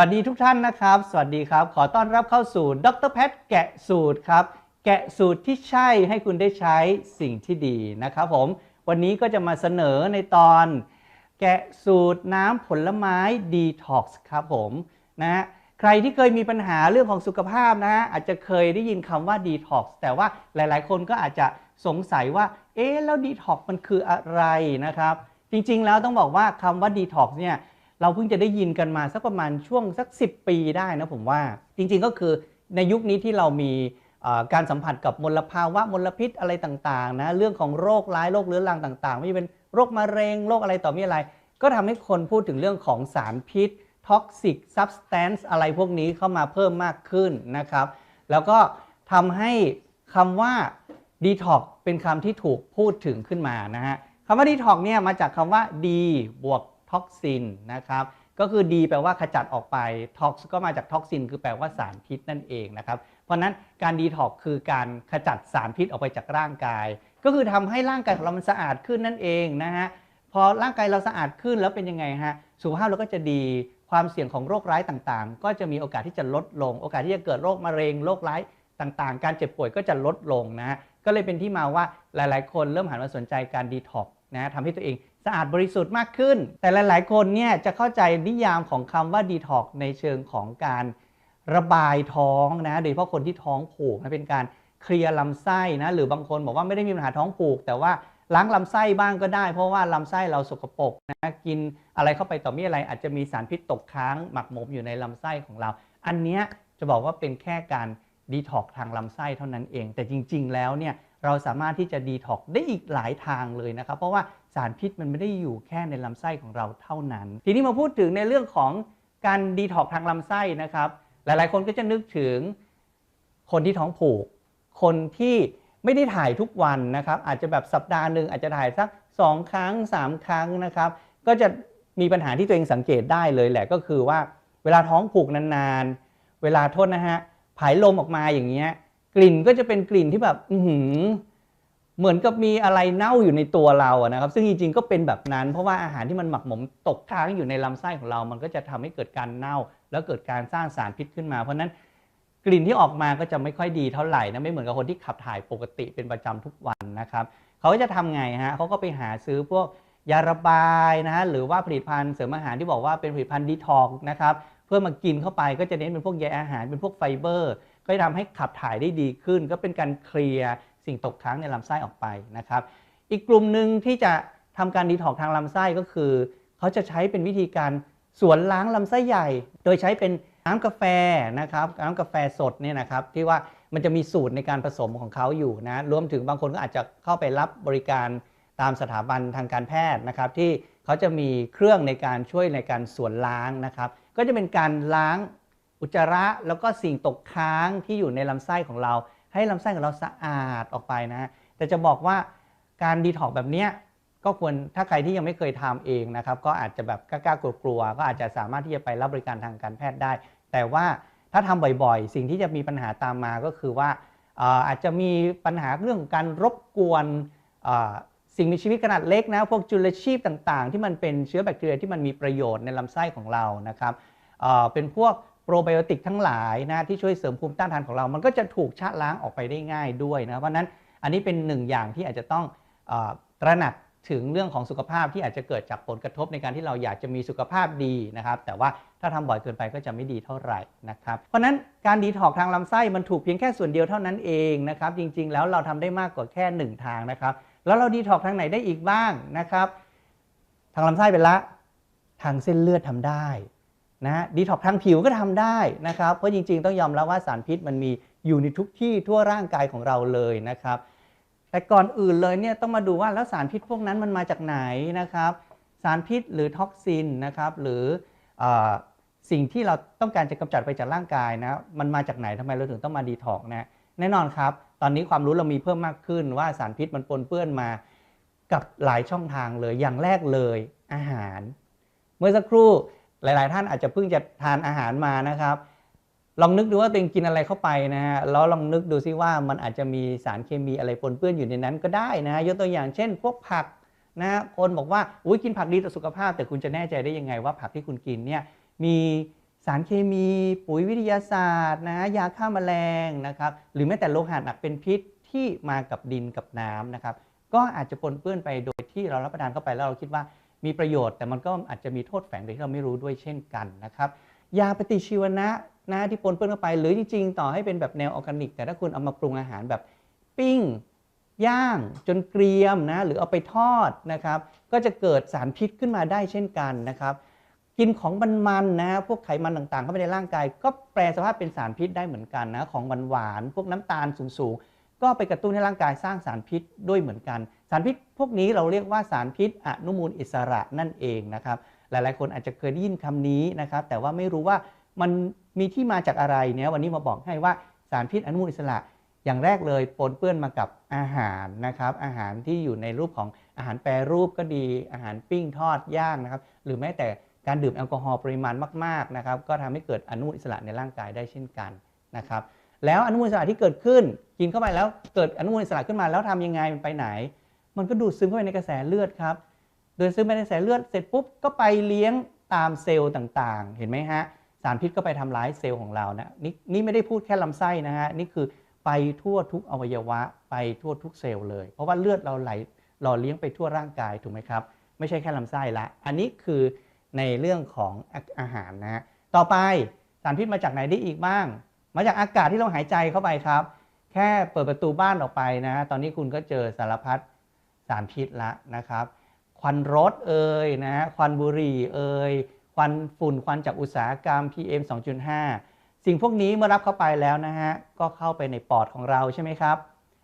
วัสดีทุกท่านนะครับ สวัสดีครับ ขอต้อนรับเข้าสู่ดรแพทแกะสูตรครับ แกะสูตรที่ใช่ให้คุณได้ใช้สิ่งที่ดีนะครับผม วันนี้ก็จะมาเสนอในตอน แกะสูตรน้ำผลไม้ดีท็อกซ์ครับผมนะฮะใครที่เคยมีปัญหาเรื่องของสุขภาพนะฮะอาจจะเคยได้ยินคำว่าดีท็อกซ์แต่ว่าหลายๆ คนก็อาจจะสงสัยว่า เอ๊ะแล้วดีท็อกซ์มันคืออะไรนะครับ จริงๆแล้วต้องบอกว่าคำว่าดีท็อกซ์เนี่ย เราเพิ่งจะได้ยินกันมาสักประมาณช่วงสัก 10 ปีได้นะผมว่า จริงๆก็คือในยุคนี้ที่เรามีการสัมผัสกับมลภาวะมลพิษอะไรต่างๆนะเรื่องของโรคร้ายโรคเรื้อรังต่างๆ ไม่ว่าจะเป็นโรคมะเร็งโรคอะไรต่อมีอะไร ก็ทำให้คนพูดถึงเรื่องของสารพิษ toxic substance อะไรพวกนี้เข้ามาเพิ่มมากขึ้นนะครับ แล้วก็ทำให้คำว่า detox เป็นคำที่ถูกพูดถึงขึ้นมานะฮะคำว่า detox เนี่ยมาจากคำว่า d บวก toxin นนะครับก็คือ d แปลว่าขจัดออกไป tox ก็มาจาก toxin คือแปลว่าสารพิษนั่นเองนะครับเพราะนั้นการ detox คือการขจัดสารพิษออกไปจากร่างกาย ก็คือทำให้ร่างกายของเรามันสะอาดขึ้นนั่นเองนะฮะพอร่างกายเราสะอาดขึ้นแล้วเป็นยังไงฮะสุขภาพเราก็จะดีความเสี่ยงของโรคร้ายต่างๆ ก็จะมีโอกาสที่จะลดลง โอกาสที่จะเกิดโรคมะเร็งโรคร้ายต่างๆ การเจ็บป่วยก็จะลดลงนะก็เลยเป็นที่มาว่าหลายๆ คนเริ่มหันมาสนใจการดีท็อกนะทำให้ตัวเองะอาดบริสุทธิ์มากขึ้น แต่หลาย ๆ คนเนี่ยจะเข้าใจนิยามของคำว่าดีท็อกในเชิงของการระบายท้องนะโดยเฉพาะคนที่ท้องผูกนะเป็นการเคลียร์ลำไส้นะหรือบางคนบอกว่าไม่ได้มีปัญหาท้องผูก แต่ว่าล้างลำไส้บ้างก็ได้ เพราะว่าลำไส้เราสกปรกนะกินอะไรเข้าไปต่อมีอะไรอาจจะมีสารพิษตกค้างหมักหมมอยู่ในลำไส้ของเรา อันเนี้ยจะบอกว่าเป็นแค่การดีท็อกทางลำไส้เท่านั้นเอง แต่จริง ๆ แล้วเนี่ยเราสามารถที่จะดีท็อกได้อีกหลายทางเลยนะครับเพราะว่าสารพิษมันไม่ได้อยู่แค่ในลำไส้ของเราเท่านั้น ทีนี้มาพูดถึงในเรื่องของการดีท็อกทางลำไส้นะครับ หลายๆ คนก็จะนึกถึงคนที่ท้องผูก คนที่ไม่ได้ถ่ายทุกวันนะครับ อาจจะแบบสัปดาห์หนึ่งอาจจะถ่ายสัก 2 ครั้ง 3 ครั้งนะครับ ก็จะมีปัญหาที่ตัวเองสังเกตได้เลยแหละก็คือว่าเวลาท้องผูกนานๆ เวลาโทษนะฮะผายลมออกมาอย่างเงี้ยกลิ่นก็จะเป็นกลิ่นที่แบบ อือหือ เหมือนกับมีอะไรเน่าอยู่ในตัวเราอะนะครับ ซึ่งจริงๆก็เป็นแบบนั้น เพราะว่าอาหารที่มันหมักหมมตกค้างอยู่ในลำไส้ของเรา มันก็จะทำให้เกิดการเน่า แล้วเกิดการสร้างสารพิษขึ้นมา เพราะนั้นกลิ่นที่ออกมาก็จะไม่ค่อยดีเท่าไหร่นะไม่เหมือนกับคนที่ขับถ่ายปกติเป็นประจำทุกวันนะครับเขาจะทำไงฮะเขาก็ไปหาซื้อพวกยาระบายนะฮะหรือว่าผลิตภัณฑ์เสริมอาหารที่บอกว่าเป็นผลิตภัณฑ์ดีท็อกนะครับเพื่อมากินเข้าไปก็จะเน้นเป็นพวกใยอาหารเป็นพวกไฟเบอร์ ก็จะทำให้ขับถ่ายได้ดีขึ้น ก็เป็นการเคลียร์ สิ่งตกค้างในลำไส้ออกไปนะครับ อีกกลุ่มหนึ่งที่จะทำการดีท็อกทางลำไส้ก็คือ เขาจะใช้เป็นวิธีการสวนล้างลำไส้ใหญ่ โดยใช้เป็นน้ำกาแฟนะครับน้ำกาแฟสดเนี่ยนะครับที่ว่ามันจะมีสูตรในการผสมของเขาอยู่นะรวมถึงบางคนก็อาจจะเข้าไปรับบริการตามสถาบันทางการแพทย์นะครับที่เขาจะมีเครื่องในการช่วยในการสวนล้างนะครับ ก็จะเป็นการล้างอุจจาระแล้วก็สิ่งตกค้างที่อยู่ในลำไส้ของเรา ให้ลำไส้ของเราสะอาดออกไปนะ แต่จะบอกว่าการดีท็อกแบบเนี้ยก็ควรถ้าใครที่ยังไม่เคยทำเองนะครับ ก็อาจจะแบบกล้ากลัวๆก็อาจจะสามารถที่จะไปรับบริการทางการแพทย์ได้ แต่ว่าถ้าทำบ่อยๆ สิ่งที่จะมีปัญหาตามมาก็คือว่าอาจจะมีปัญหาเรื่องการรบกวนสิ่งมีชีวิตขนาดเล็กนะพวกจุลชีพต่างๆ ที่มันเป็นเชื้อแบคทีเรียที่มันมีประโยชน์ในลำไส้ของเรานะครับเป็นพวก โปรไบโอติกทั้งหลายนะที่ช่วยเสริมภูมิต้านทานของเรา มันก็จะถูกชะล้างออกไปได้ง่ายด้วยนะเพราะนั้นอันนี้เป็นหนึ่งอย่างที่อาจจะต้องอตระหนักถึงเรื่องของสุขภาพที่อาจจะเกิดจากผลกระทบในการที่เราอยากจะมีสุขภาพดีนะครับ แต่ว่าถ้าทำบ่อยเกินไปก็จะไม่ดีเท่าไหร่นะครับ เพราะฉะนั้นการดีท็อกทางลำไส้มันถูกเพียงแค่ส่วนเดียวเท่านั้นเองนะครับ จริงๆ แล้วเราทำได้มากกว่าแค่หนึ่งทางนะครับ แล้วเราดีท็อกทางไหนได้อีกบ้างนะครับ ทางลำไส้เป็นละ ทางเส้นเลือดทำได้ นะดีท็อกทางผิวก็ทำได้นะครับ เพราะจริงๆ ต้องยอมรับว่าสารพิษมันมีอยู่ในทุกที่ทั่วร่างกายของเราเลยนะครับ แต่ก่อนอื่นเลยเนี่ยต้องมาดูว่าแล้วสารพิษพวกนั้นมันมาจากไหนนะครับ สารพิษหรือท็อกซินนะครับหรืออสิ่งที่เราต้องการจะกำจัดไปจากร่างกายนะมันมาจากไหนทำไมเราถึงต้องมาดีท็อกนะแน่นอนครับ ตอนนี้ความรู้เรามีเพิ่มมากขึ้นว่าสารพิษมันปนเปื้อนมากับหลายช่องทางเลยอย่างแรกเลยอาหาร เมื่อสักครู่ หลาย ๆ ท่านอาจจะเพิ่งจะทานอาหารมานะครับ ลองนึกดูว่าตัวเองกินอะไรเข้าไปนะฮะแล้วลองนึกดูซิว่ามันอาจจะมีสารเคมีอะไรปนเปื้อนอยู่ในนั้นก็ได้นะฮะยกตัวอย่างเช่น พวกผักนะฮะคนบอกว่าอุ้ยกินผักดีต่อสุขภาพ แต่คุณจะแน่ใจได้ยังไงว่าผักที่คุณกินเนี่ยมีสารเคมีปุ๋ยวิทยาศาสตร์นะยาฆ่าแมลงนะครับหรือแม้แต่โลหะหนักเป็นพิษที่มากับดินกับน้ำนะครับก็อาจจะปนเปื้อนไปโดยที่เรารับประทานเข้าไปแล้วเราคิดว่า มีประโยชน์ แต่มันก็อาจจะมีโทษแฝงโดยที่เราไม่รู้ด้วยเช่นกันนะครับยาปฏิชีวนะนะที่ปนเปื้อนเข้าไปหรือจริงๆ ต่อให้เป็นแบบแนวออร์แกนิก แต่ถ้าคุณเอามาปรุงอาหารแบบปิ้ง ย่างจนเกรียมนะหรือเอาไปทอดนะครับก็จะเกิดสารพิษขึ้นมาได้เช่นกันนะครับกินของมันๆนะพวกไขมันต่างๆ เข้าไปในร่างกาย ก็แปลสภาพเป็นสารพิษได้เหมือนกันนะของหวานๆพวกน้ำตาลสูงๆก็ไปกระตุ้นให้ร่างกายสร้างสารพิษด้วยเหมือนกัน สารพิษพวกนี้เราเรียกว่าสารพิษอนุมูลอิสระนั่นเองนะครับ หลายๆ คนอาจจะเคยได้ยินคำนี้นะครับ แต่ว่าไม่รู้ว่ามันมีที่มาจากอะไรเนี่ยวันนี้มาบอกให้ว่าสารพิษอนุมูลอิสระ อย่างแรกเลยปนเปื้อนมากับอาหารนะครับ อาหารที่อยู่ในรูปของอาหารแปรรูปก็ดี อาหารปิ้งทอดย่างนะครับ หรือแม้แต่การดื่มแอลกอฮอล์ปริมาณมากๆนะครับ ก็ทำให้เกิดอนุมูลอิสระในร่างกายได้เช่นกันนะครับ แล้วอนุมูลอิสระที่เกิดขึ้น กินเข้าไปแล้วเกิดอนุมูลอิสระขึ้นมาแล้วทำยังไงมันไปไหน มันก็ดูดซึมเข้าไปในกระแสเลือดครับ โดยซึมไปในกระแสเลือดเสร็จปุ๊บก็ไปเลี้ยงตามเซลล์ต่างๆ เห็นไหมฮะ สารพิษก็ไปทำร้ายเซลล์ของเรานะนี่นี่ไม่ได้พูดแค่ลำไส้นะฮะ นี่คือไปทั่วทุกอวัยวะ ไปทั่วทุกเซลล์เลย เพราะว่าเลือดเราไหลหล่อเลี้ยงไปทั่วร่างกายถูกไหมครับ ไม่ใช่แค่ลำไส้ละ อันนี้คือในเรื่องของอาอาหารนะฮะ ต่อไปสารพิษมาจากไหนได้อีกบ้าง มาจากอากาศที่เราหายใจเข้าไปครับ แค่เปิดประตูบ้านออกไปนะ ตอนนี้คุณก็เจอสารพัด สารพิษละนะครับ ควันรถเอ่ยนะควันบุหรี่เอ่ยควันฝุ่นควันจากอุตสาหกรรม PM 2.5 สิ่งพวกนี้เมื่อรับเข้าไปแล้วนะฮะก็เข้าไปในปอดของเราใช่ไหมครับ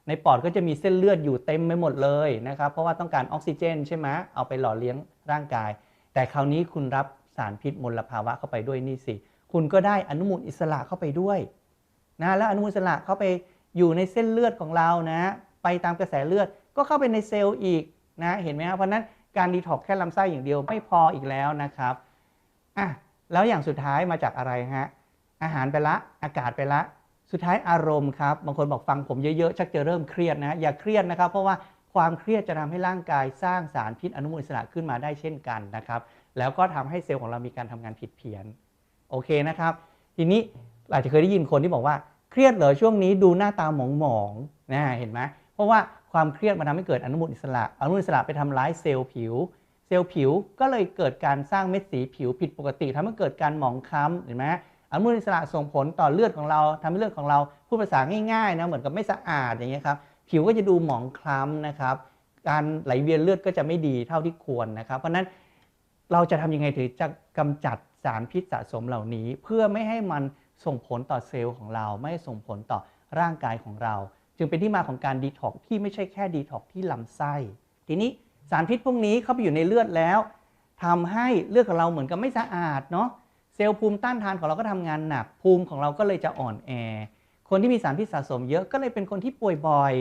ในปอดก็จะมีเส้นเลือดอยู่เต็มไปหมดเลยนะครับ เพราะว่าต้องการออกซิเจนใช่ไหมเอาไปหล่อเลี้ยงร่างกาย แต่คราวนี้คุณรับสารพิษมลภาวะเข้าไปด้วยนี่สิ คุณก็ได้อนุมูลอิสระเข้าไปด้วยนะแล้วอนุมูลอิสระเข้าไปอยู่ในเส้นเลือดของเรานะ ไปตามกระแสเลือด ก็เข้าไปในเซลล์อีกนะเห็นไหมครับเพราะนั้นการดีท็อกแค่ลำไส้อย่างเดียวไม่พออีกแล้วนะครับอะแล้วอย่างสุดท้ายมาจากอะไรฮะอาหารไปละอากาศไปละ สุดท้ายอารมณ์ครับบางคนบอกฟังผมเยอะๆชักจะเริ่มเครียดนะอย่าเครียดนะครับ เพราะว่าความเครียดจะทำให้ร่างกายสร้างสารพิษอนุมูลอิสระขึ้นมาได้เช่นกันนะครับ แล้วก็ทำให้เซลล์ของเรามีการทำงานผิดเพี้ยนโอเคนะครับ ทีนี้อาจจะเคยได้ยินคนที่บอกว่าเครียดเหรอช่วงนี้ดูหน้าตาหมองๆนะเห็นไหมเพราะว่า ความเครียดมันทำให้เกิดอนุมูลอิสระ อนุมูลอิสระไปทำร้ายเซลล์ผิว เซลล์ผิวก็เลยเกิดการสร้างเม็ดสีผิวผิดปกติทำให้เกิดการหมองคล้ำเห็นไหมอนุมูลอิสระส่งผลต่อเลือดของเราทำให้เลือดของเราพูดภาษาง่ายๆนะเหมือนกับไม่สะอาดอย่างเงี้ยครับผิวก็จะดูหมองคล้ำนะครับ การไหลเวียนเลือดก็จะไม่ดีเท่าที่ควรนะครับ เพราะนั้นเราจะทำยังไงถึงจะกำจัดสารพิษสะสมเหล่านี้ เพื่อไม่ให้มันส่งผลต่อเซลล์ของเรา ไม่ให้ส่งผลต่อร่างกายของเรา จึงเป็นที่มาของการดีท็อกที่ไม่ใช่แค่ดีท็อกที่ลำไส้ ทีนี้สารพิษพวกนี้เข้าไปอยู่ในเลือดแล้วทำให้เลือดของเราเหมือนกับไม่สะอาดเนาะเซลล์ภูมิต้านทานของเราก็ทำงานหนัก ภูมิของเราก็เลยจะอ่อนแอ คนที่มีสารพิษสะสมเยอะก็เลยเป็นคนที่ป่วยบ่อย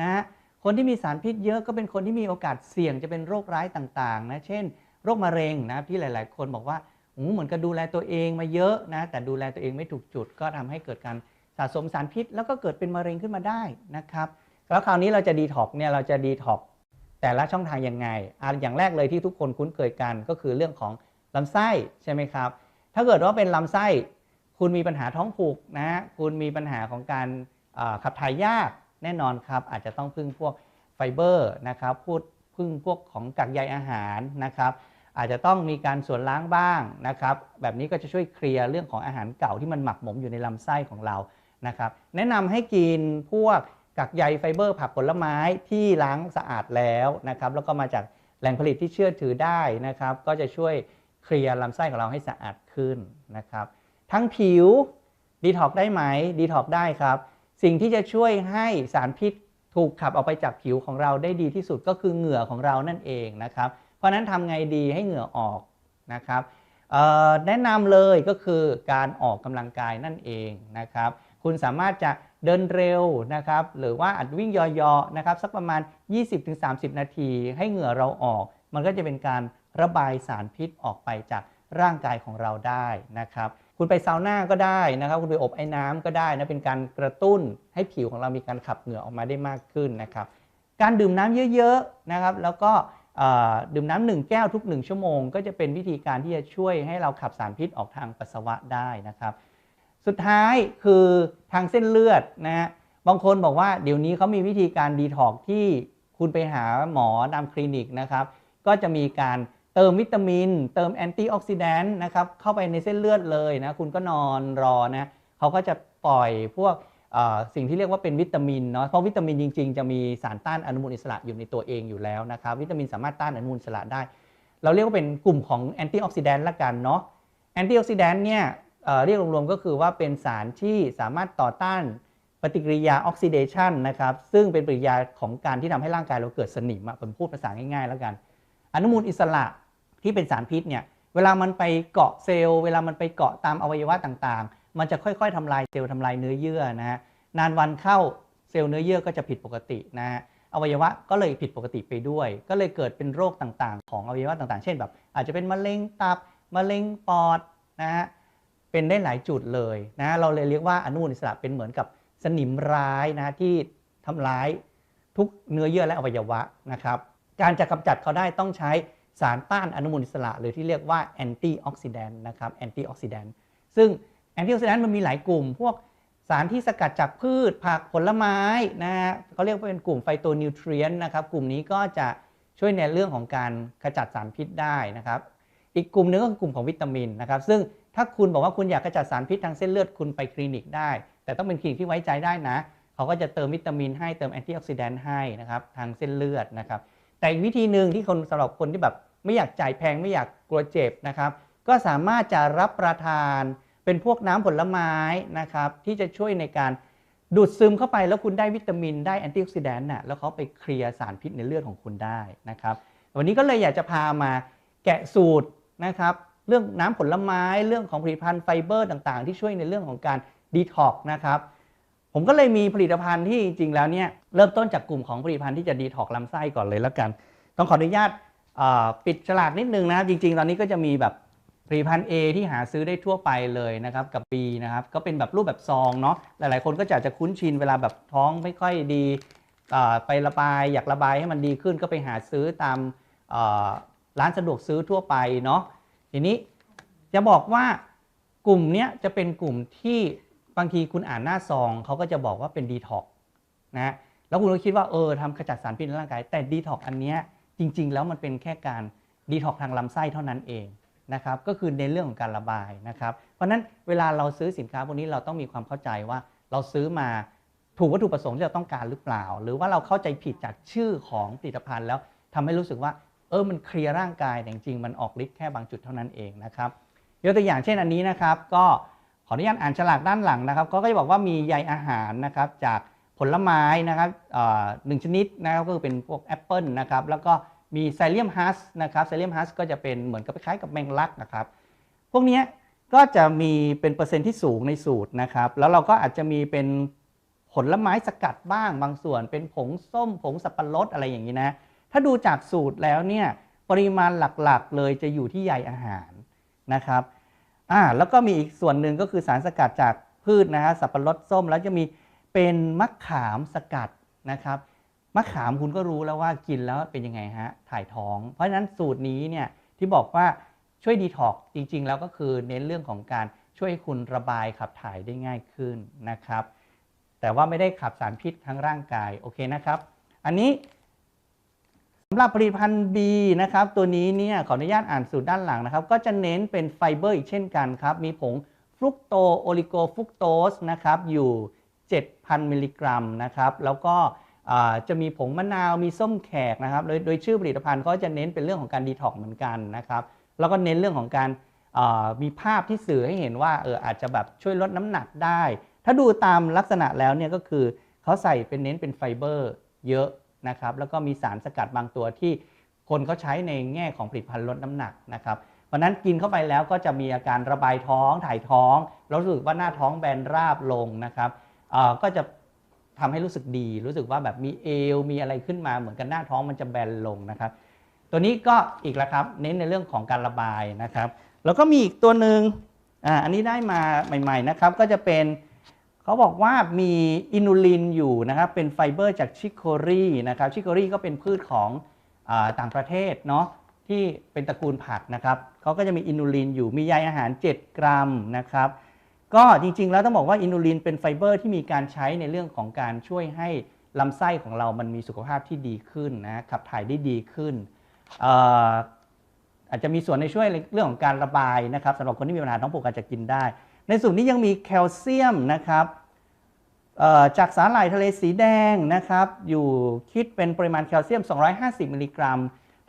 นะคนที่มีสารพิษเยอะก็เป็นคนที่มีโอกาสเสี่ยงจะเป็นโรคร้ายต่างๆนะเช่น โรคมะเร็งนะที่หลาย ๆ คนบอกว่าโอ้เหมือนกับดูแลตัวเองมาเยอะนะแต่ดูแลตัวเองไม่ถูกจุดก็ทำให้เกิดการะสมสารพิษ แล้วก็เกิดเป็นมะเร็งขึ้นมาได้นะครับ แล้วคราวนี้เราจะดีท็อกเนี่ยเราจะดีท็อกแต่ละช่องทางยังไงออย่างแรกเลยที่ทุกคนคุ้นเคยกันก็คือเรื่องของลำไส้ใช่ไหมครับ ถ้าเกิดว่าเป็นลำไส้ คุณมีปัญหาท้องผูกนะคุณมีปัญหาของการขับถ่ายยากแน่นอนครับ อาจจะต้องพึ่งพวกไฟเบอร์นะครับพูดพึ่งพวกของกักใยอาหารนะครับอาจจะต้องมีการส่วนล้างบ้างนะครับ แบบนี้ก็จะช่วยเคลียร์เรื่องของอาหารเก่าที่มันหมักหมมอยู่ในลำไส้ของเรา นะครับแนะนำให้กินพวกกักใยไฟเบอร์ผักผลไม้ที่ล้างสะอาดแล้วนะครับแล้วก็มาจากแหล่งผลิตที่เชื่อถือได้นะครับ ก็จะช่วยเคลียร์ลำไส้ของเราให้สะอาดขึ้นนะครับ ทั้งผิวดีท็อกได้ไหมดีท็อกได้ครับ สิ่งที่จะช่วยให้สารพิษถูกขับออกไปจากผิวของเราได้ดีที่สุดก็คือเหงื่อของเรานั่นเองนะครับ เพราะฉะนั้นทำไงดีให้เหงื่อออกนะครับแนะนำเลยก็คือการออกกำลังกายนั่นเองนะครับ คุณสามารถจะเดินเร็วนะครับหรือว่าอัดวิ่งยอๆนะครับสักประมาณ 20-30 นาที ให้เหงื่อเราออก มันก็จะเป็นการระบายสารพิษออกไปจากร่างกายของเราได้นะครับ คุณไปซาวน่าก็ได้นะครับ คุณไปอบไอ้น้ำก็ได้นะเป็นการกระตุ้นให้ผิวของเรามีการขับเหงื่อออกมาได้มากขึ้นนะครับ การดื่มน้ำเยอะๆนะครับ แล้วก็ดื่มน้ำหนึ่งแก้วทุก 1 ชั่วโมง ก็จะเป็นวิธีการที่จะช่วยให้เราขับสารพิษออกทางปัสสาวะได้นะครับ สุดท้ายคือทางเส้นเลือดนะฮะบางคนบอกว่าเดี๋ยวนี้เขามีวิธีการดีท็อกที่คุณไปหาหมอตามคลินิกนะครับ ก็จะมีการเติมวิตามิน เติมแอนตี้ออกซิแดนต์นะครับเข้าไปในเส้นเลือดเลยนะคุณก็นอนรอนะเขาก็จะปล่อยพวกสิ่งที่เรียกว่าเป็นวิตามินเนาะเพราะวิตามินจริง ๆ จะมีสารต้านอนุมูลอิสระอยู่ในตัวเองอยู่แล้วนะครับ วิตามินสามารถต้านอนุมูลอิสระได้ เราเรียกว่าเป็นกลุ่มของแอนตี้ออกซิแดนต์ละกันเนาะแอนตี้ออกซิแดนต์เนี่ย เรียกรวมๆก็คือว่าเป็นสารที่สามารถต่อต้านปฏิกิริยาออกซิเดชันนะครับซึ่งเป็นปฏิกิริยาของการที่ทำให้ร่างกายเราเกิดสนิมอะผมพูดภาษาง่ายๆ แล้วกัน อนุมูลอิสระที่เป็นสารพิษเนี่ยเวลามันไปเกาะเซลล์เวลามันไปเกาะตามอวัยวะต่างๆ มันจะค่อยๆทำลายเซลล์ทำลายเนื้อเยื่อนะฮะนานวันเข้าเซลล์เนื้อเยื่อก็จะผิดปกตินะฮะอวัยวะก็เลยผิดปกติไปด้วย ก็เลยเกิดเป็นโรคต่างๆ ของอวัยวะต่างๆ เช่นแบบ อาจจะเป็นมะเร็งตับมะเร็งปอดนะฮะ เป็นได้หลายจุดเลยนะเราเลยเรียกว่าอนุมูลอิสระเป็นเหมือนกับสนิมร้ายนะที่ทำร้ายทุกเนื้อเยื่อและอวัยวะนะครับ การจะกำจัดเขาได้ต้องใช้สารต้านอนุมูลอิสระ หรือที่เรียกว่าแอนตี้ออกซิแดนต์นะครับแอนตี้ออกซิแดนต์ซึ่งแอนตี้ออกซิแดนต์มันมีหลายกลุ่ม พวกสารที่สกัดจากพืช ผักผลไม้นะฮะเขาเรียกว่าเป็นกลุ่มไฟโตนิวทรีนนะครับ กลุ่มนี้ก็จะช่วยในเรื่องของการขจัดสารพิษได้นะครับ อีกกลุ่มหนึงก็คือกลุ่มของวิตามินนะครับ ซึ่ง ถ้าคุณบอกว่าคุณอยากขจัดสารพิษทางเส้นเลือดคุณไปคลินิกได้ แต่ต้องเป็นคลินิกที่ไว้ใจได้นะ เขาก็จะเติมวิตามินให้เติมแอนตี้ออกซิแดนต์ให้นะครับทางเส้นเลือดนะครับแต่วิธีหนึ่งที่คนสำหรับคนที่แบบไม่อยากจ่ายแพงไม่อยากกลัวเจ็บนะครับก็สามารถจะรับประทานเป็นพวกน้ำผลไม้นะครับที่จะช่วยในการดูดซึมเข้าไปแล้วคุณได้วิตามินได้แอนตี้ออกซิแดนต์น่ะแล้วเขาไปเคลียร์สารพิษในเลือดของคุณได้นะครับวันนี้ก็เลยอยากจะพามาแกะสูตรนะครับ เรื่องน้ำผลไม้เรื่องของผลิตภัณฑ์ไฟเบอร์ต่างๆ ที่ช่วยในเรื่องของการดีท็อกนะครับผมก็เลยมีผลิตภัณฑ์ที่จริงแล้วเนี่ยเริ่มต้นจากกลุ่มของผลิตภัณฑ์ที่จะดีท็อกลำไส้ก่อนเลยแล้วกัน ต้องขออนุญาตปิดฉลากนิดนึงนะครับ จริง ๆ ตอนนี้ก็จะมีแบบผลิตภัณฑ์ A ที่หาซื้อได้ทั่วไปเลยนะครับกับ B นะครับก็เป็นแบบรูปแบบซองเนาะหลายๆ คนก็จะอาจจะคุ้นชินเวลาแบบท้องไม่ค่อยดีไประบายอยากระบายให้มันดีขึ้นก็ไปหาซื้อตามร้านสะดวกซื้อทั่วไปเนาะ ทีนี้จะบอกว่ากลุ่มเนี้ยจะเป็นกลุ่มที่บางทีคุณอ่านหน้าซองเขาก็จะบอกว่าเป็นดีท็อกนะแล้วคุณก็คิดว่าเออทำขจัดสารพิษในร่างกาย แต่ดีท็อกอันเนี้ยจริง ๆ แล้วมันเป็นแค่การดีท็อกทางลำไส้เท่านั้นเองนะครับก็คือในเรื่องของการระบายนะครับ เพราะฉะนั้นเวลาเราซื้อสินค้าพวกนี้เราต้องมีความเข้าใจว่าเราซื้อมาถูกวัตถุประสงค์ที่เราต้องการหรือเปล่า หรือว่าเราเข้าใจผิดจากชื่อของผลิตภัณฑ์แล้วทำให้รู้สึกว่า เออมันเคลียร์ร่างกายแต่จริงมันออกฤทธิ์แค่บางจุดเท่านั้นเองนะครับยกตัวอย่างเช่นอันนี้นะครับ ก็ขออนุญาตอ่านฉลากด้านหลังนะครับก็จะบอกว่ามีใยอาหารนะครับจากผลไม้นะครับหนึ่งชนิดนะครับก็คือเป็นพวกแอปเปิลนะครับแล้วก็มีไซเลียมฮัสนะครับไซเลียมฮัสก็จะเป็นเหมือนกับคล้ายกับแมงลักนะครับ พวกนี้ก็จะมีเป็นเปอร์เซ็นต์ที่สูงในสูตรนะครับ แล้วเราก็อาจจะมีเป็นผลไม้สกัดบ้างบางส่วนเป็นผงส้มผงสับปะรดอะไรอย่างนี้นะ ถ้าดูจากสูตรแล้วเนี่ยปริมาณหลักๆ เลยจะอยู่ที่ใยอาหารนะครับอ่าแล้วก็มีอีกส่วนหนึ่งก็คือสารสกัดจากพืชนะฮะสับปะรดส้ม แล้วจะมีเป็นมะขามสกัดนะครับมะขามคุณก็รู้แล้วว่ากินแล้วเป็นยังไงฮะถ่ายท้อง เพราะฉะนั้นสูตรนี้เนี่ยที่บอกว่าช่วยดีท็อกจริง ๆ แล้วก็คือเน้นเรื่องของการช่วยให้คุณระบายขับถ่ายได้ง่ายขึ้นนะครับ แต่ว่าไม่ได้ขับสารพิษทั้งร่างกายโอเคนะครับ อันนี้ สำหรับผลิตภัณฑ์ B นะครับตัวนี้เนี่ยขออนุญาตอ่านสูตรด้านหลังนะครับ ก็จะเน้นเป็นไฟเบอร์อีกเช่นกันครับ มีผงฟรุกโตโอลิโกฟรุกโตสนะครับอยู่ 7,000 มิลลิกรัมนะครับแล้วก็จะมีผงมะนาวมีส้มแขกนะครับโดยชื่อผลิตภัณฑ์เขาจะเน้นเป็นเรื่องของการดีท็อกเหมือนกันนะครับแล้วก็เน้นเรื่องของการมีภาพที่สื่อให้เห็นว่าเอออาจจะแบบช่วยลดน้ำหนักได้ ถ้าดูตามลักษณะแล้วเนี่ยก็คือเขาใส่เป็นเน้นเป็นไฟเบอร์เยอะ นะครับแล้วก็มีสารสกัดบางตัวที่คนเขาใช้ในแง่ของผลิตภัณฑ์ลดน้ำหนักนะครับเพราะนั้นกินเข้าไปแล้วก็จะมีอาการระบายท้องถ่ายท้องแล้วรู้สึกว่าหน้าท้องแบนราบลงนะครับก็จะทำให้รู้สึกดี รู้สึกว่าแบบมีเอวมีอะไรขึ้นมาเหมือนกันหน้าท้องมันจะแบนลงนะครับ ตัวนี้ก็อีกแล้วครับเน้นในเรื่องของการระบายนะครับ แล้วก็มีอีกตัวหนึ่งอ่าอันนี้ได้มาใหม่ ๆนะครับ ก็จะเป็น เขาบอกว่ามีอินูลินอยู่นะครับเป็นไฟเบอร์จากชิคโครีนะครับชิคโครีก็เป็นพืชของอต่างประเทศเนาะที่เป็นตระกูลผักนะครับเขาก็จะมีอินูลินอยู่มีใยอาหาร 7 กรัมนะครับก็จริงๆแล้วต้องบอกว่าอินูลินเป็นไฟเบอร์ที่มีการใช้ในเรื่องของการช่วยให้ลำไส้ของเรามันมีสุขภาพที่ดีขึ้นนะขับถ่ายได้ดีขึ้นเอ่ออาจจะมีส่วนในช่วยเรื่องของการระบายนะครับสำหรับคนที่มีปัญหาท้องผูกอาจจะกินได้ ในส่วนนี้ยังมีแคลเซียมนะครับจากสาหร่ายทะเลสีแดงนะครับ อยู่คิดเป็นปริมาณแคลเซียม 250 มิลลิกรัม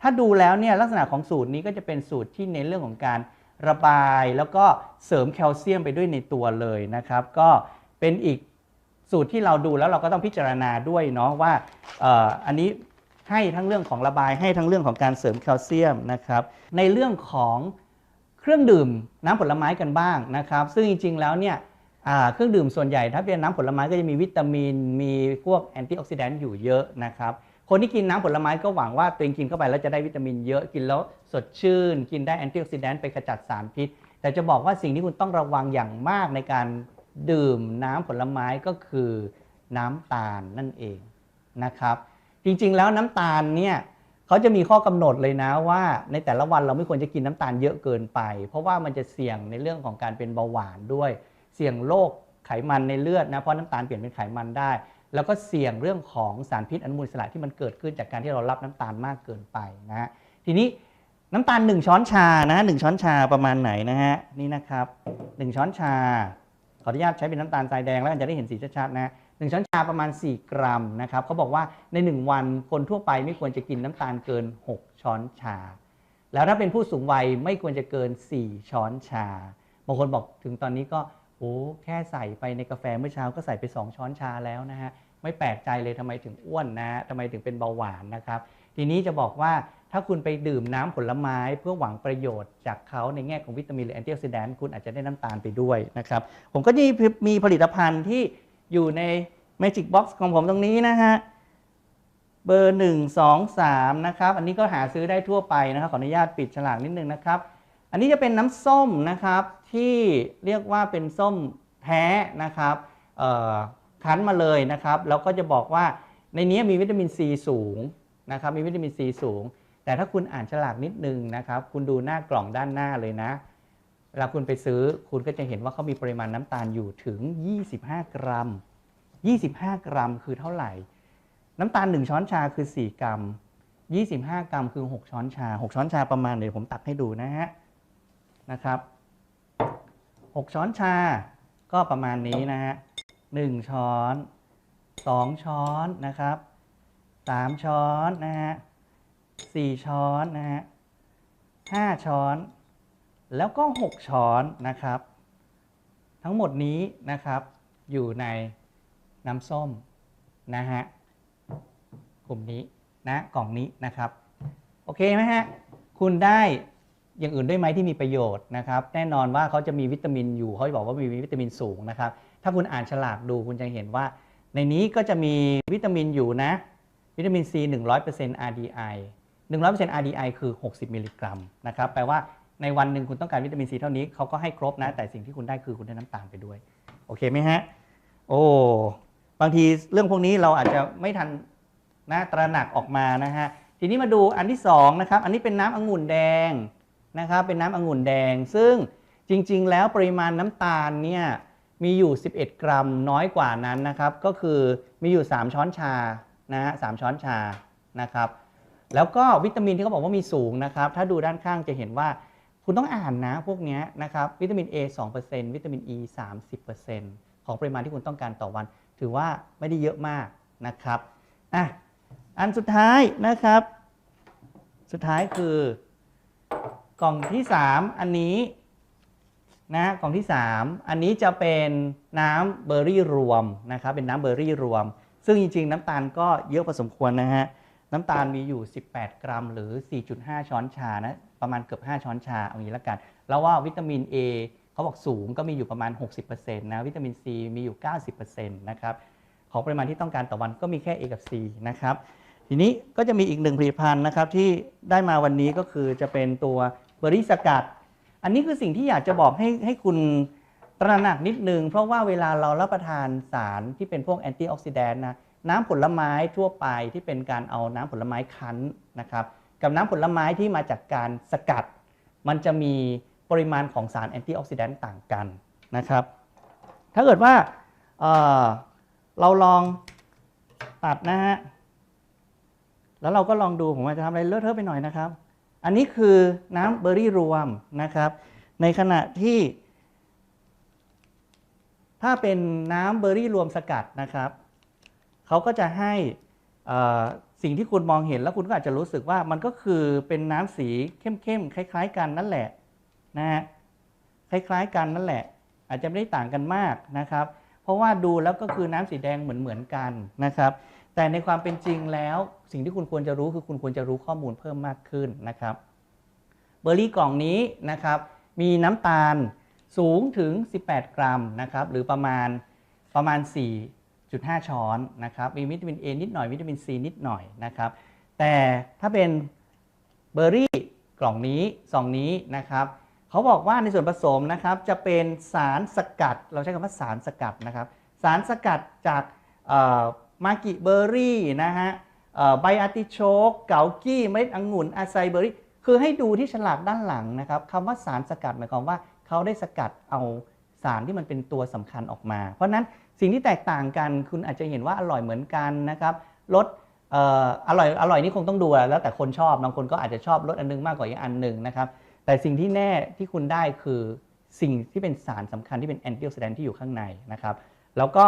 ถ้าดูแล้วเนี่ยลักษณะของสูตรนี้ก็จะเป็นสูตรที่เน้นเรื่องของการระบายแล้วก็เสริมแคลเซียมไปด้วยในตัวเลยนะครับ ก็เป็นอีกสูตรที่เราดูแล้วเราก็ต้องพิจารณาด้วยเนาะว่าอันนี้ให้ทั้งเรื่องของระบายให้ทั้งเรื่องของการเสริมแคลเซียมนะครับ ในเรื่องของ เครื่องดื่มน้ำผลไม้กันบ้างนะครับ ซึ่งจริงๆแล้วเนี่ยเครื่องดื่มส่วนใหญ่ถ้าเป็นน้ำผลไม้ก็จะมีวิตามิน มีพวกแอนตี้ออกซิแดนต์อยู่เยอะนะครับคนที่กินน้ำผลไม้ก็หวังว่าตัวเองกินเข้าไปแล้วจะได้วิตามินเยอะกินแล้วสดชื่น กินได้แอนตี้ออกซิแดนต์ไปขจัดสารพิษ แต่จะบอกว่าสิ่งที่คุณต้องระวังอย่างมากในการดื่มน้ำผลไม้ก็คือน้ำตาลนั่นเองนะครับ จริงๆแล้วน้ำตาลเนี่ย เขาจะมีข้อกำหนดเลยนะว่าในแต่ละวันเราไม่ควรจะกินน้ำตาลเยอะเกินไป เพราะว่ามันจะเสี่ยงในเรื่องของการเป็นเบาหวานด้วย เสี่ยงโรคไขมันในเลือดนะเพราะน้ำตาลเปลี่ยนเป็นไขมันได้ แล้วก็เสี่ยงเรื่องของสารพิษอนุมูลอิสระที่มันเกิดขึ้นจากการที่เรารับน้ำตาลมากเกินไปนะฮะทีนี้น้ำตาล 1 ช้อนชานะฮะหช้อนชาประมาณไหนนะฮะนี่นะครับ 1 ช้อนชาขออนุญาตใช้เป็นน้ำตาลทรายแดงแล้วกันจะได้เห็นสีชัดๆนะ หนึ่งช้อนชาประมาณ 4 กรัมนะครับเขาบอกว่าใน 1 วันคนทั่วไปไม่ควรจะกินน้ำตาลเกิน 6 ช้อนชา แล้วถ้าเป็นผู้สูงวัยไม่ควรจะเกิน 4 ช้อนชา บางคนบอกถึงตอนนี้ก็โอ้แค่ใส่ไปในกาแฟเมื่อเช้าก็ใส่ไป 2 ช้อนชาแล้วนะฮะไม่แปลกใจเลยทำไมถึงอ้วนนะทำไมถึงเป็นเบาหวานนะครับ ทีนี้จะบอกว่าถ้าคุณไปดื่มน้ำผลไม้เพื่อหวังประโยชน์จากเขาในแง่ของวิตามินหรือแอนตี้ออกซิแดนต์คุณอาจจะได้น้ำตาลไปด้วยนะครับผมก็จะมีผลิตภัณฑ์ที่ อยู่ใน Magic Box ของผมตรงนี้นะฮะ เบอร์ 1 2 3 นะครับ อันนี้ก็หาซื้อได้ทั่วไปนะครับ ขออนุญาตปิดฉลากนิดนึงนะครับ อันนี้จะเป็นน้ำส้มนะครับที่เรียกว่าเป็นส้มแท้นะครับคั้นมาเลยนะครับ แล้วก็จะบอกว่าในนี้มีวิตามินซีสูงนะครับ มีวิตามินซีสูง แต่ถ้าคุณอ่านฉลากนิดนึงนะครับ คุณดูหน้ากล่องด้านหน้าเลยนะ เวลาคุณไปซื้อคุณก็จะเห็นว่าเขามีปริมาณน้ำตาลอยู่ถึง 25 กรัม 25 กรัมคือเท่าไหร่ น้ำตาล 1 ช้อนชาคือ 4 กรัม 25 กรัมคือ 6 ช้อนชา 6 ช้อนชาประมาณเดี๋ยวผมตักให้ดูนะฮะนะครับ 6 ช้อนชาก็ประมาณนี้นะฮะ1ช้อน 2 ช้อนนะครับ 3 ช้อนนะฮะ4ช้อนนะฮะ5ช้อน แล้วก็ 6 ช้อนนะครับ ทั้งหมดนี้นะครับอยู่ในน้ำส้มนะฮะกลุ่มนี้นะกล่องนี้นะครับ โอเคไหมฮะ คุณได้อย่างอื่นด้วยไหมที่มีประโยชน์นะครับ แน่นอนว่าเขาจะมีวิตามินอยู่เขาจะบอกว่ามีวิตามินสูงนะครับ ถ้าคุณอ่านฉลากดูคุณจะเห็นว่า ในนี้ก็จะมีวิตามินอยู่นะ วิตามิน C 100% RDI 100% RDI คือ 60 มิลลิกรัมนะครับ แปลว่า ในวันหนึ่งคุณต้องการวิตามินซีเท่านี้เขาก็ให้ครบนะ แต่สิ่งที่คุณได้คือคุณได้น้ำตาลไปด้วย โอเคไหมฮะ โอ้ บางทีเรื่องพวกนี้เราอาจจะไม่ทันนะตระหนักออกมานะฮะ ทีนี้มาดูอันที่2นะครับ อันนี้เป็นน้ำองุ่นแดงนะครับ เป็นน้ำองุ่นแดง ซึ่งจริง ๆ แล้วปริมาณน้ำตาลเนี่ยมีอยู่ 11 กรัมน้อยกว่านั้นนะครับ ก็คือมีอยู่ 3 ช้อนชานะฮะสามช้อนชานะครับ แล้วก็วิตามินที่เขาบอกว่ามีสูงนะครับ ถ้าดูด้านข้างจะเห็นว่า คุณต้องอ่านนะพวกนี้นะครับวิตามิน A 2%วิตามิน E 30%ของปริมาณที่คุณต้องการต่อวัน ถือว่าไม่ได้เยอะมากนะครับอะอันสุดท้ายนะครับ สุดท้ายคือกล่องที่ 3 อันนี้นะกล่องที่ 3 อันนี้จะเป็นน้ำเบอร์รี่รวมนะครับเป็นน้ำเบอร์รี่รวม ซึ่งจริง ๆ น้ำตาลก็เยอะพอสมควรนะฮะน้ำตาลมีอยู่ 18 กรัม หรือ 4.5 ช้อนชานะ ประมาณเกือบ 5 ช้อนชาเอางี้ละกัน แล้วว่าวิตามิน A เขาบอกสูงก็มีอยู่ประมาณ 60%นะวิตามิน C มีอยู่ 90%นะครับของปริมาณที่ต้องการต่อวันก็มีแค่ A กับ C นะครับทีนี้ก็จะมีอีกหนึ่งผลิตภัณฑ์นะครับที่ได้มาวันนี้ก็คือจะเป็นตัวเบอร์รี่สกัด อันนี้คือสิ่งที่อยากจะบอกให้ให้คุณตระหนักนิดนึง เพราะว่าเวลาเรารับประทานสารที่เป็นพวกแอนตี้ออกซิแดนต์นะน้ำผลไม้ทั่วไปที่เป็นการเอาน้ำผลไม้คั้นนะครับ กับน้ำผลไม้ที่มาจากการสกัด มันจะมีปริมาณของสารแอนตี้ออกซิแดนต์ต่างกันนะครับ ถ้าเกิดว่าเเราลองตัดนะฮะแล้วเราก็ลองดูผมอาจจะทำอะไรเลอะเทอะไปหน่อยนะครับ อันนี้คือน้ำเบอร์รี่รวมนะครับ ในขณะที่ ถ้าเป็นน้ำเบอร์รี่รวมสกัดนะครับเขาก็จะให้อ่อ สิ่งที่คุณมองเห็นแล้วคุณก็อาจจะรู้สึกว่ามันก็คือเป็นน้ำสีเข้มๆคล้าย ๆ กันนั่นแหละนะฮะคล้ายๆกันนั่นแหละ อาจจะไม่ได้ต่างกันมากนะครับ เพราะว่าดูแล้วก็คือน้ำสีแดงเหมือนๆกันนะครับ แต่ในความเป็นจริงแล้วสิ่งที่คุณควรจะรู้คือคุณควรจะรู้ข้อมูลเพิ่มมากขึ้นนะครับเบอร์รี่กล่องนี้นะครับ มีน้ำตาลสูงถึง 18 กรัมนะครับ หรือประมาณประมาณ 4.5ช้อนนะครับ มีวิตามิน A นิดหน่อย วิตามิน C นิดหน่อยนะครับ แต่ถ้าเป็นเบอร์รี่กล่องนี้ซองนี้นะครับเขาบอกว่าในส่วนผสมนะครับจะเป็นสารสกัด เราใช้คำว่าสารสกัดนะครับ สารสกัดจากมากิเบอร์รี่นะฮะใบอาร์ติโชกเกากี้เมล็ดองุ่นอาไซเบอร์รี่ คือให้ดูที่ฉลากด้านหลังนะครับคำว่าสารสกัดหมายความว่าเขาได้สกัดเอา สารที่มันเป็นตัวสำคัญออกมา เพราะฉะนั้นสิ่งที่แตกต่างกันคุณอาจจะเห็นว่าอร่อยเหมือนกันนะครับรสออร่อยอร่อยนี่คงต้องดูแล้วแต่คนชอบบางคนก็อาจจะชอบรสอันนึงมากกว่าอีกอันหนึ่งนะครับแต่สิ่งที่แน่ที่คุณได้คือสิ่งที่เป็นสารสำคัญที่เป็นแอนตี้ออกซิแดนต์ที่อยู่ข้างในนะครับแล้วก็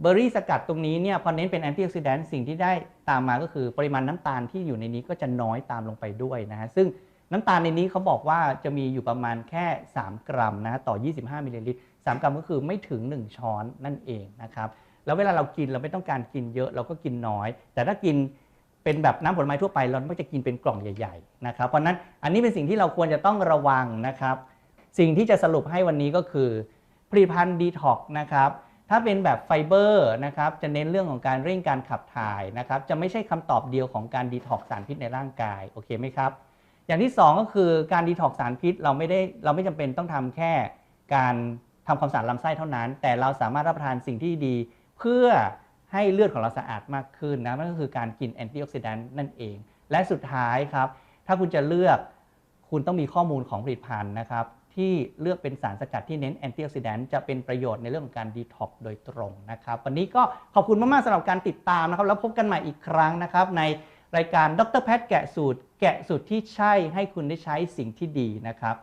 เบอร์รี่สกัดตรงนี้เนี่ยพอเน้นเป็นแอนตี้ออกซิแดนต์สิ่งที่ได้ตามมาก็คือปริมาณน้ำตาลที่อยู่ในนี้ก็จะน้อยตามลงไปด้วยนะฮะซึ่ง น้ำตาลในนี้เขาบอกว่าจะมีอยู่ประมาณแค่ 3 กรัมนะต่อ 25 มิลลิลิตร 3 กรัมก็คือไม่ถึง 1 ช้อนนั่นเองนะครับแล้วเวลาเรากินเราไม่ต้องการกินเยอะเราก็กินน้อย แต่ถ้ากินเป็นแบบน้ำผลไม้ทั่วไปเราไม่จะกินเป็นกล่องใหญ่ๆนะครับเพราะฉะนั้นอันนี้เป็นสิ่งที่เราควรจะต้องระวังนะครับ สิ่งที่จะสรุปให้วันนี้ก็คือผลิตภัณฑ์ดีท็อกนะครับถ้าเป็นแบบไฟเบอร์นะครับจะเน้นเรื่องของการเร่งการขับถ่ายนะครับจะไม่ใช่คำตอบเดียวของการดีท็อกสารพิษในร่างกายโอเคไหมครับ อย่างที่ 2 ก็คือการดีท็อกสารพิษเราไม่ได้เราไม่จำเป็นต้องทำแค่การทำความสะอาดลำไส้เท่านั้น แต่เราสามารถรับประทานสิ่งที่ดี เพื่อให้เลือดของเราสะอาดมากขึ้นนะนั่นก็คือการกินแอนตี้ออกซิแดนต์นั่นเอง และสุดท้ายครับ ถ้าคุณจะเลือกคุณต้องมีข้อมูลของผลิตภัณฑ์นะครับ ที่เลือกเป็นสารสกัดที่เน้นแอนตี้ออกซิแดนต์จะเป็นประโยชน์ในเรื่องของการดีท็อกโดยตรงนะครับ วันนี้ก็ขอบคุณมาก ๆสำหรับการติดตามนะครับ แล้วพบกันใหม่อีกครั้งนะครับใน รายการดรแพทย์แกะสูตร แกะสูตรที่ใช่ให้คุณได้ใช้สิ่งที่ดีนะครับ